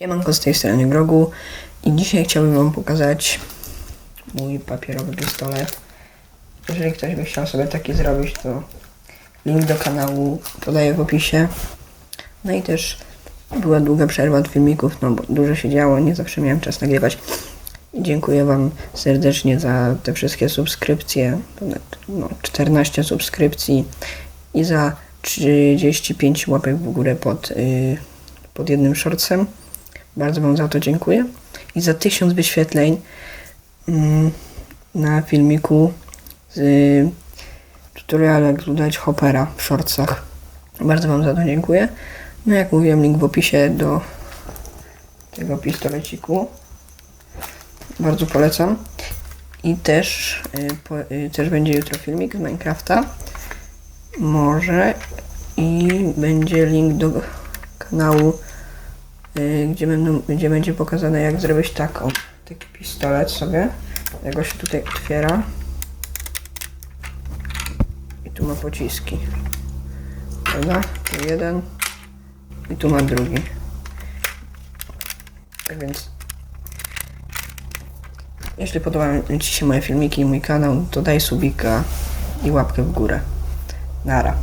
Siemanko, z tej strony Grogu i dzisiaj chciałbym Wam pokazać mój papierowy pistolet. Jeżeli ktoś by chciał sobie taki zrobić, to link do kanału podaję w opisie. No i też była długa przerwa od filmików, no bo dużo się działo, nie zawsze miałem czas nagrywać. Dziękuję Wam serdecznie za te wszystkie subskrypcje, no, 14 subskrypcji i za 35 łapek w górę pod, yy, pod jednym shortsem. Bardzo Wam za to dziękuję. I za 1000 wyświetleń mm, na filmiku z y, tutoriala jak dodać hoppera w shortsach. Bardzo Wam za to dziękuję. No jak mówiłem, link w opisie do tego pistoleciku. Bardzo polecam. I też, y, po, y, też będzie jutro filmik z Minecrafta. Może i będzie link do kanału, gdzie, będą, gdzie będzie pokazane jak zrobić taką, taki pistolet sobie. Jak go się tutaj otwiera. I tu ma pociski. Prawda? Tu jeden. I tu ma drugi. Tak więc jeśli podobają Ci się moje filmiki i mój kanał, to daj subika i łapkę w górę. Nara.